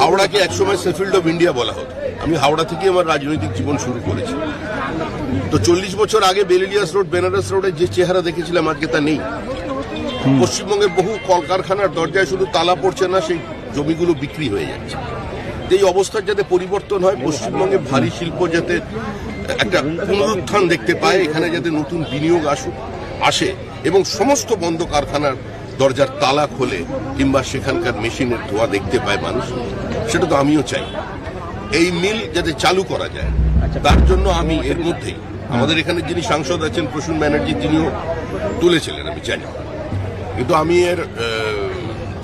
হাওড়াকে একসময় Sheffield of India বলা হতো। আমি হাওড়া থেকে আমার রাজনৈতিক জীবন শুরু করেছি। তো চল্লিশ বছর আগে বেলিলিয়াস রোড বেনারস রোডের যে চেহারা দেখেছিলাম আজকে তা নেই। পশ্চিমবঙ্গের বহু কলকারখানার দরজায় শুধু তালা পড়ছে না সেই জমিগুলো বিক্রি হয়ে যাচ্ছে। এই অবস্থার যাতে পরিবর্তন হয় পশ্চিমবঙ্গে ভারী শিল্প যাতে একটা পুনরুত্থান দেখতে পায় এখানে যাতে নতুন বিনিয়োগ আসুক আসে এবং সমস্ত বন্ধ কারখানার দরজার তালা খোলে কিংবা সেখানকার মেশিনের ধোয়া দেখতে পায় মানুষ। সেটা তো আমিও চাই। এই মিল যাতে চালু করা যায় তার জন্য আমি এর মধ্যেই আমাদের এখানে যিনি সাংসদ আছেন প্রসূন ব্যানার্জি তিনিও তুলেছিলেন আমি জানি। কিন্তু আমি এর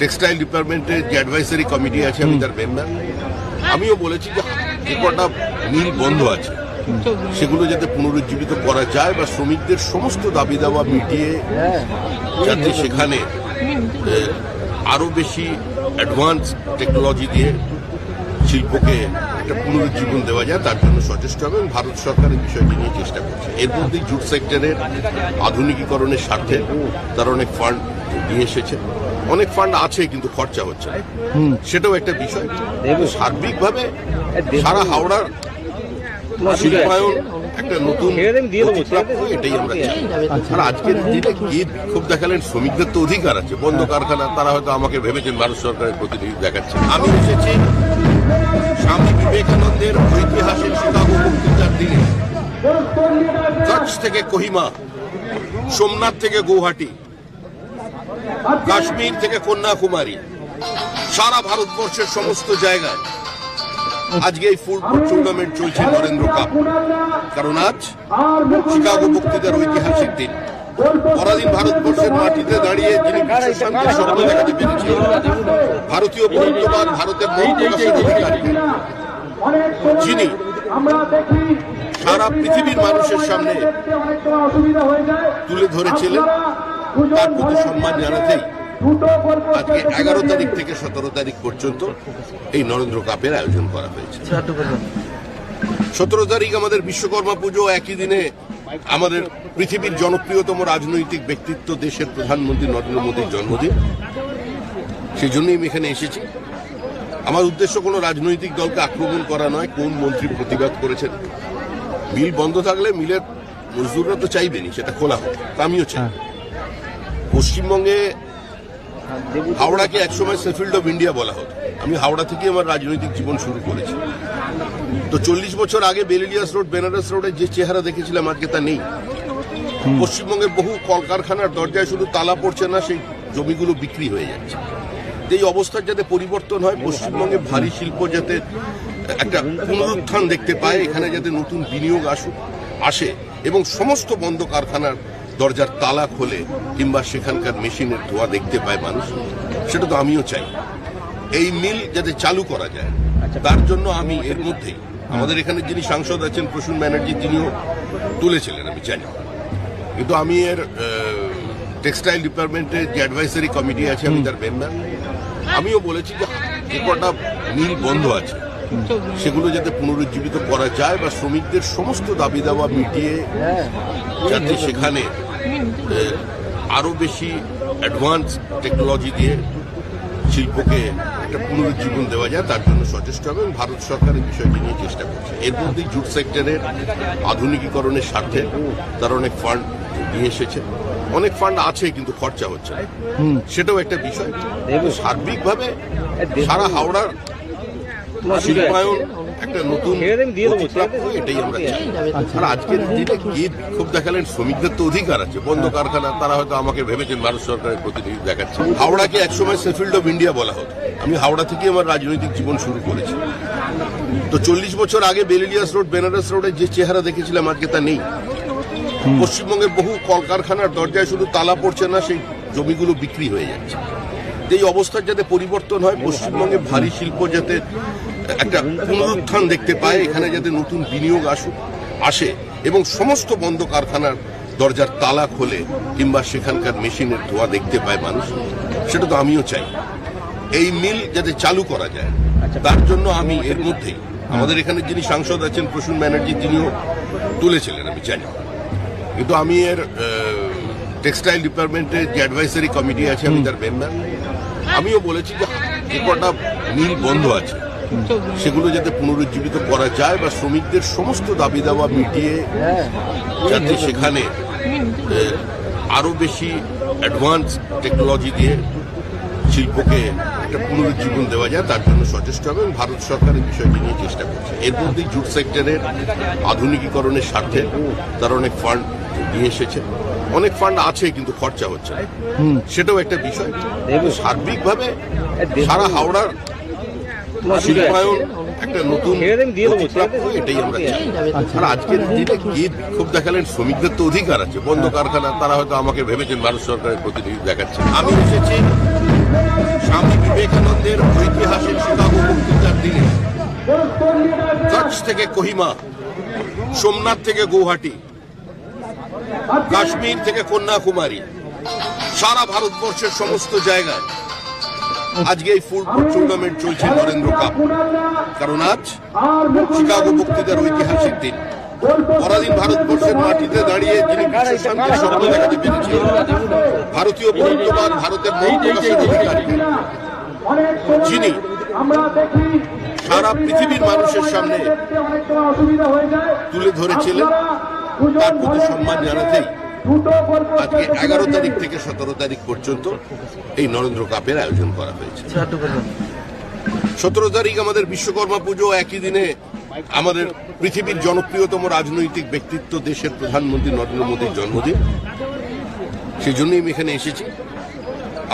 টেক্সটাইল ডিপার্টমেন্টের যে অ্যাডভাইসারি কমিটি আছে আমি তার মেম্বার আমিও বলেছি যে যে কটা মিল বন্ধ আছে সেগুলো যাতে পুনরুজ্জীবিত করা যায় বা শ্রমিকদের সমস্ত দাবি দাওয়া মিটিয়ে যাতে সেখানে আরও বেশি অ্যাডভান্স টেকনোলজি দিয়ে শিল্পকে একটা পুনরুজ্জীবন দেওয়া যায় তার জন্য সচেষ্ট হবে এবং ভারত সরকার এই বিষয়টি নিয়ে চেষ্টা করছে। এর মধ্যেই জুট সেক্টরের আধুনিকীকরণের স্বার্থে তারা অনেক ফান্ড নিয়ে এসেছে। অনেক ফান্ড আছে কিন্তু খরচা হচ্ছে সেটাও একটা বিষয়। কিন্তু সার্বিকভাবে সারা হাওড়ার শিল্পায়ন একটা নতুন এটাই আমরা চাই। আর আজকের দিনে কি বিক্ষোভ দেখালেন শ্রমিকদের তো অধিকার আছে। বন্ধ কারখানা তারা হয়তো আমাকে ভেবেছেন ভারত সরকারের প্রতিনিধি দেখাচ্ছে। আমি এসেছি স্বামী বিবেকানন্দের ঐতিহাসিক শিকাগো বক্তৃতার দিনে। কাছ থেকে কোহিমা, সোমনাথ থেকে গৌহাটি, কাশ্মীর থেকে কন্যাকুমারী, সারা ভারতবর্ষের সমস্ত জায়গায় আজকে এই ফুটবল টুর্নামেন্ট চলছে নরেন্দ্র কাপ। কারণ আজ শিকাগো বক্তৃতার ঐতিহাসিক দিন। পরাধীন ভারতবর্ষের মাটিতে দাঁড়িয়ে যিনি বিশ্ব শান্তির স্বপ্ন দেখাতে পেরেছিলেন ভারতীয় বহুত্ববাদ ভারতের বহু অধিকারী। যিনি সারা পৃথিবীর মানুষের সামনে তুলে ধরেছিলেন, তার প্রতি সম্মান জানাতেই আজকে এগারো তারিখ থেকে সতেরো তারিখ পর্যন্ত এই নরেন্দ্র কাপের আয়োজন করা হয়েছে। সতেরো তারিখ আমাদের বিশ্বকর্মা পুজো একই দিনে আমাদের পৃথিবীর জনপ্রিয়তম রাজনৈতিক ব্যক্তিত্ব দেশের প্রধানমন্ত্রী নরেন্দ্র মোদীর জন্মদিন। সেই জন্যই আমি এখানে এসেছি। আমার উদ্দেশ্য কোনো রাজনৈতিক দলকে আক্রমণ করা নয় কোন মন্ত্রী প্রতিবাদ করেছেন। মিল বন্ধ থাকলে মিলের মজদুররা তো চাইবেনি সেটা খোলা হোক তা আমিও চাই। পশ্চিমবঙ্গে হাওড়াকে একসময় সেফিল্ড অফ ইন্ডিয়া বলা হতো। আমি হাওড়া থেকে আমার রাজনৈতিক জীবন শুরু করেছি। তো চল্লিশ বছর আগে বেলিলিয়াস রোড বেনারস রোডের যে চেহারা দেখেছিলাম আজকে তা নেই। পশ্চিমবঙ্গের বহু কলকারখানার দরজায় শুধু তালা পড়ছে না সেই জমিগুলো বিক্রি হয়ে যাচ্ছে। এই অবস্থার যাতে পরিবর্তন হয় পশ্চিমবঙ্গে ভারী শিল্প যাতে একটা পুনরুত্থান দেখতে পায় এখানে যাতে নতুন বিনিয়োগ আসুক আসে এবং সমস্ত বন্ধ কারখানার দরজার তালা খোলে কিংবা সেখানকার মেশিনের ধোয়া দেখতে পায় মানুষ সেটা তো আমিও চাই। এই মিল যাতে চালু করা যায় তার জন্য আমি এর মধ্যেই আমাদের এখানে যিনি সাংসদ আছেন প্রসূন ব্যানার্জি তিনিও তুলেছিলেন আমি জানি। কিন্তু আমি এর টেক্সটাইল ডিপার্টমেন্টের যে অ্যাডভাইসারি কমিটি আছে আমি তার মেম্বার আমিও বলেছি যে যে কটা মিল বন্ধ আছে। সেগুলো যাতে পুনরুজ্জীবিত করা যায় বা শ্রমিকদের সমস্ত দাবি দাওয়া মিটিয়ে যাতে সেখানে আহ, আরও বেশি অ্যাডভান্স টেকনোলজি দিয়ে শিল্পকে একটা পুনরুজ্জীবন দেওয়া যায় তার জন্য সচেষ্ট হবে এবং ভারত সরকার এই বিষয়টি নিয়ে চেষ্টা করছে। এর মধ্যেই জুট সেক্টরের আধুনিকীকরণের স্বার্থে তার অনেক ফান্ড নিয়ে এসেছে। অনেক ফান্ড আছে কিন্তু খরচা হচ্ছে না। সেটাও একটা বিষয়। সার্বিকভাবে সারা হাওড়ার শিল্পায়ন একটা নতুন এটাই আমরা চাই। আর আজকের দিনে কি বিক্ষোভ দেখালেন শ্রমিকদের তো অধিকার আছে। বন্ধ কারখানা তারা হয়তো আমাকে ভেবেছেন ভারত সরকারের প্রতিনিধি দেখাচ্ছে। হাওড়াকে একসময় সেফিল্ড অফ ইন্ডিয়া বলা হতো। আমি হাওড়া থেকে আমার রাজনৈতিক জীবন শুরু করেছি। তো চল্লিশ বছর আগে বেলিলিয়াস রোড বেনারস রোডের যে চেহারা দেখেছিলাম আজকে তা নেই। পশ্চিমবঙ্গের বহু কলকারখানার দরজায় শুধু তালা পড়ছে না সেই জমিগুলো বিক্রি হয়ে যাচ্ছে। এই অবস্থার যাতে পরিবর্তন হয়, পশ্চিমবঙ্গে ভারী শিল্প যাতে একটা পুনরুত্থান দেখতে পায়, এখানে যাতে নতুন বিনিয়োগ আসুক, আসে, এবং সমস্ত বন্ধ কারখানার দরজার তালা খোলে কিংবা সেখানকার মেশিনের ধোয়া দেখতে পায় মানুষ, সেটা তো আমিও চাই। এই মিল যাতে চালু করা যায়, তার জন্য আমি এর মধ্যেই, আমাদের এখানে যিনি সাংসদ আছেন প্রসূন ব্যানার্জি, তিনিও তুলেছিলেন, আমি জানি কিন্তু আমি এর টেক্সটাইল ডিপার্টমেন্টের যে অ্যাডভাইসারি কমিটি আছে, আমি তার মেম্বার আমিও বলেছি যে যে কটা মিল বন্ধ আছে। সেগুলো যাতে পুনরুজ্জীবিত করা যায় বা শ্রমিকদের সমস্ত দাবি দাওয়া মিটিয়ে যাতে সেখানে আরও আরও বেশি অ্যাডভান্স টেকনোলজি দিয়ে শিল্পকে একটা পুনরুজ্জীবন দেওয়া যায় তার জন্য সচেষ্ট হবে এবং ভারত সরকার এই বিষয়টি নিয়ে চেষ্টা করছে। এর মধ্যেই জুট সেক্টরের আধুনিকীকরণের স্বার্থে তারা অনেক ফান্ড নিয়ে এসেছে। অনেক ফান্ড আছে কিন্তু খরচা হচ্ছে না। সেটাও একটা বিষয়। সার্বিকভাবে সারা হাওড়ার শিল্পায়ন একটা নতুন এটাই আমরা চাই। আর আজকের দিনে। কি বিক্ষোভ দেখালেন শ্রমিকদের তো অধিকার আছে। বন্ধ কারখানা তারা হয়তো আমাকে ভেবেছেন ভারত সরকারের প্রতিনিধি দেখাচ্ছে। আমি এসেছি স্বামী বিবেকানন্দের ঐতিহাসিক শিকাগো বক্তৃতার দিনে কচ্ছ থেকে কোহিমা, সোমনাথ থেকে গৌহাটি, কাশ্মীর থেকে কন্যাকুমারী, সারা ভারতবর্ষের সমস্ত জায়গায় আজকে এই ফুটবল টুর্নামেন্ট চলছে নরেন্দ্র কাপ। কারণ আজ শিকাগো বক্তৃতার ঐতিহাসিক দিন। পরাধীন ভারতবর্ষের মাটিতে দাঁড়িয়ে যিনি বিশ্ব শান্তির স্বপ্ন দেখাতে পেরেছিলেন ভারতীয় বহুত্ববাদ ভারতের যিনি সারা পৃথিবীর মানুষের সামনে তুলে ধরেছিলেন, তার প্রতি সম্মান জানাতেই আজকে এগারো তারিখ থেকে সতেরো তারিখ পর্যন্ত এই নরেন্দ্র কাপের আয়োজন করা হয়েছে। সতেরো তারিখ আমাদের বিশ্বকর্মা পুজো, একই দিনে আমাদের পৃথিবীর জনপ্রিয়তম রাজনৈতিক ব্যক্তিত্ব দেশের প্রধানমন্ত্রী নরেন্দ্র মোদীর জন্মদিন। সেই জন্যই আমি এখানে এসেছি।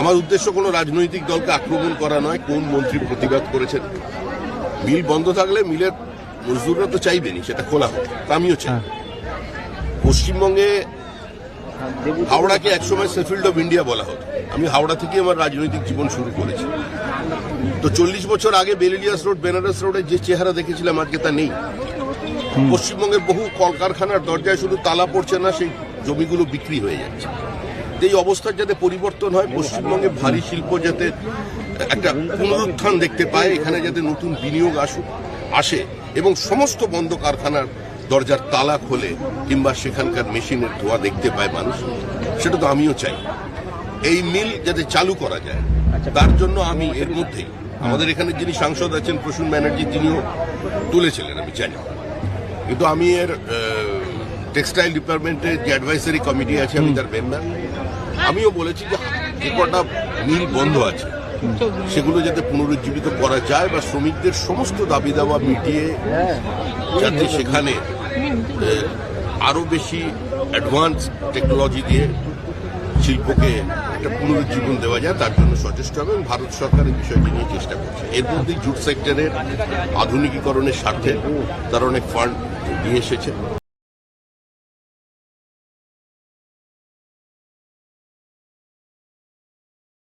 আমার উদ্দেশ্য কোনো রাজনৈতিক দলকে আক্রমণ করা নয় কোন মন্ত্রী প্রতিবাদ করেছেন। মিল বন্ধ থাকলে মিলের মজদুররা তো চাইবেনি সেটা খোলা হোক আমিও চাই। পশ্চিমবঙ্গে হাওড়াকে একসময় সেফিল্ড অফ ইন্ডিয়া বলা হতো। আমি হাওড়া থেকে আমার রাজনৈতিক জীবন শুরু করেছি। তো চল্লিশ বছর আগে বেলিলিয়াস রোড বেনারস রোডে যে চেহারা দেখেছিলাম আজকে তা নেই। পশ্চিমবঙ্গের বহু কলকারখানার দরজায় শুধু তালা পড়ছে না সেই জমিগুলো বিক্রি হয়ে যাচ্ছে। এই অবস্থার যাতে পরিবর্তন হয় পশ্চিমবঙ্গে ভারী শিল্প যাতে একটা পুনরুত্থান দেখতে পায় এখানে যাতে নতুন বিনিয়োগ আসুক আসে এবং সমস্ত বন্ধ কারখানার দরজার তালা খোলে কিংবা সেখানকার মেশিনের ধোয়া দেখতে পায় মানুষ সেটা তো আমিও চাই। এই মিল যাতে চালু করা যায় তার জন্য আমি এর মধ্যেই আমাদের এখানে যিনি সাংসদ আছেন প্রসূন ব্যানার্জি তিনিও তুলেছিলেন আমি জানি। কিন্তু আমি এর টেক্সটাইল ডিপার্টমেন্টের যে অ্যাডভাইসারি কমিটি আছে আমি তার মেম্বার আমিও বলেছি যে যে কটা মিল বন্ধ আছে সেগুলো যাতে পুনরুজ্জীবিত করা যায় বা শ্রমিকদের সমস্ত দাবি দাওয়া মিটিয়ে যাতে সেখানে আহ, আরও বেশি অ্যাডভান্স টেকনোলজি দিয়ে শিল্পকে একটা পুনরুজ্জীবন দেওয়া যায় তার জন্য সচেষ্ট হবে এবং ভারত সরকার এই বিষয়টি নিয়ে চেষ্টা করছে। এর মধ্যেই জুট সেক্টরের আধুনিকীকরণের স্বার্থে তারা অনেক ফান্ড নিয়ে এসেছে।